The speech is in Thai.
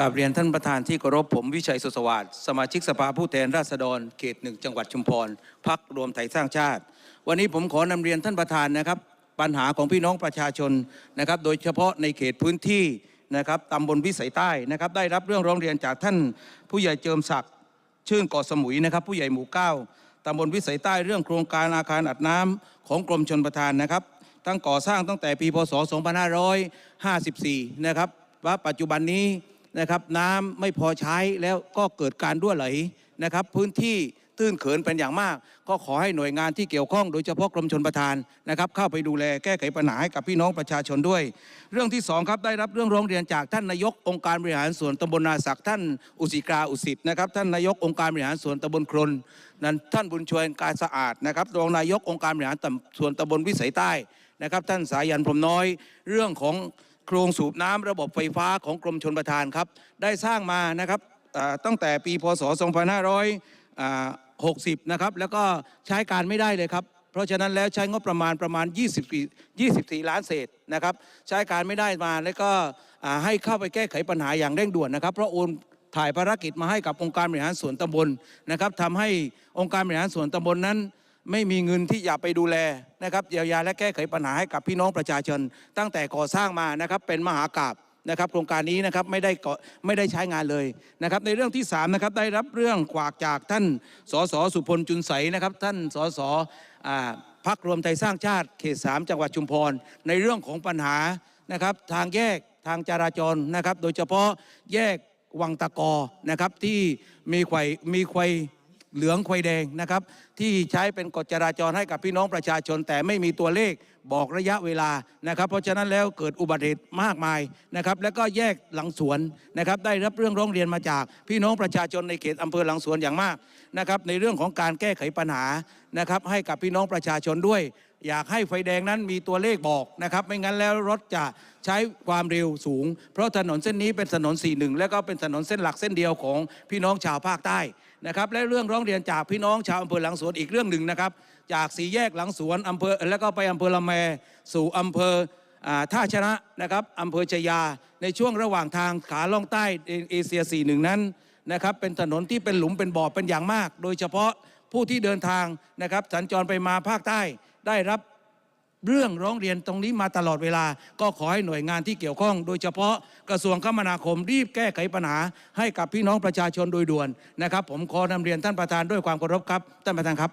กราบเรียนท่านประธานที่เคารพผมวิชัยสุสวัสดิ์สมาชิกสภาผู้แทนราษฎรเขตหนึ่งจังหวัดชุมพรพักรวมไทยสร้างชาติ วันนี้ผมขอนำเรียนท่านประธานนะครับ ปัญหาของพี่น้องประชาชนนะครับ โดยเฉพาะในเขตพื้นที่นะครับตำบลวิสัยใต้นะครับ ได้รับเรื่องร้องเรียนจากท่านผู้ใหญ่เจิมศักดิ์ชื่นกาะสมุยนะครับ ผู้ใหญ่หมู่เก้าตำบลวิสัยใต้เรื่องโครงการอาคารอัดน้ำของกรมชนประทานนะครับ ตั้งก่อสร้างตั้งแต่ปีพศ 2554 นะครับว่าปัจจุบันนี้ นะครับน้ำไม่พอใช้แล้วก็เกิดการรั่วไหลนะครับ พื้นที่ตื้นเขินเป็นอย่างมาก ก็ขอให้หน่วยงานที่เกี่ยวข้อง โดยเฉพาะกรมชนประทานนะครับ เข้าไปดูแลแก้ไขปัญหาให้กับพี่น้องประชาชนด้วย เรื่องที่สองครับได้รับเรื่องร้องเรียนจากท่านนายกองค์การบริหารส่วนตำบลนาศักท่านอุสิกาอุสิตนะครับท่านนายกองค์การบริหารส่วนตำบลครนนั้นท่านบุญชวนการสะอาดนะครับรองนายกองค์การบริหารส่วนตำบลวิสัยใต้นะครับ ท่านสายันพรมน้อย เรื่องของ โครงสูบน้ำระบบไฟฟ้าของกรมชนประทานครับ ได้สร้างมานะครับตั้งแต่ปีพศ 2560 นะครับ แล้วก็ใช้การไม่ได้เลยครับ เพราะฉะนั้นแล้วใช้งบประมาณประมาณ24 24 ล้านเศษนะครับ ใช้การไม่ได้มาแล้วก็ให้เข้าไปแก้ไขปัญหาอย่างเร่งด่วนนะครับ เพราะโอนถ่ายภารกิจมาให้กับองค์การบริหารส่วนตำบลนะครับทำให้องค์การบริหารส่วนตำบลนั้น ไม่มีเงินที่จะไปดูแลนะครับเยียวยาและแก้ไขปัญหาให้กับพี่น้องประชาชน ตั้งแต่ก่อสร้างมานะครับเป็นมหากราบนะครับโครงการนี้นะครับไม่ได้ก่อไม่ได้ใช้งานเลยนะครับในเรื่องที่3นะครับได้รับเรื่องกวากจากท่านสสสุพลจุนใสนะครับท่านสสพักรวมไทยสร้างชาติเขต3จังหวัดชุมพร ในเรื่องของปัญหานะครับทางแยกทางจราจรนะครับ โดยเฉพาะแยกวังตะกอนะครับที่มีไขวมีไขว เหลืองควายแดงนะครับ ที่ใช้เป็นกฎจราจรให้กับพี่น้องประชาชน แต่ไม่มีตัวเลขบอกระยะเวลานะครับ เพราะฉะนั้นแล้วเกิดอุบัติเหตุมากมายนะครับ แล้วก็แยกหลังสวนนะครับ ได้รับเรื่องร้องเรียนมาจาก พี่น้องประชาชนในเขตอำเภอหลังสวนอย่างมากนะครับในเรื่องของการแก้ไขปัญหานะครับให้กับพี่น้องประชาชนด้วย อยากให้ไฟแดงนั้นมีตัวเลขบอกนะครับ ไม่งั้นแล้วรถจะใช้ความเร็วสูง เพราะถนนเส้นนี้เป็นถนน 41 แล้วก็เป็นถนนเส้นหลักเส้นเดียวของพี่น้องชาวภาคใต้ นะครับและเรื่องร้องเรียนจากพี่น้องชาวอำเภอหลังสวนอีกเรื่องหนึ่งนะครับ จากสีแยกหลังสวนอำเภอแล้วก็ไปอำเภอละแมสู่อำเภอท่าชนะนะครับอำเภอชยา ในช่วงระหว่างทางขาล่องใต้เอเชีย41นั้นนะครับเป็นถนนที่เป็นหลุมเป็นบ่อเป็นอย่างมาก โดยเฉพาะผู้ที่เดินทางนะครับสัญจรไปมาภาคใต้ได้รับ เรื่องร้องเรียนตรงนี้มาตลอดเวลา ก็ขอให้หน่วยงานที่เกี่ยวข้อง โดยเฉพาะกระทรวงคมนาคมรีบแก้ไขปัญหา ให้กับพี่น้องประชาชนโดยด่วนนะครับ ผมขอนำเรียนท่านประธานด้วยความเคารพครับ ท่านประธานครับ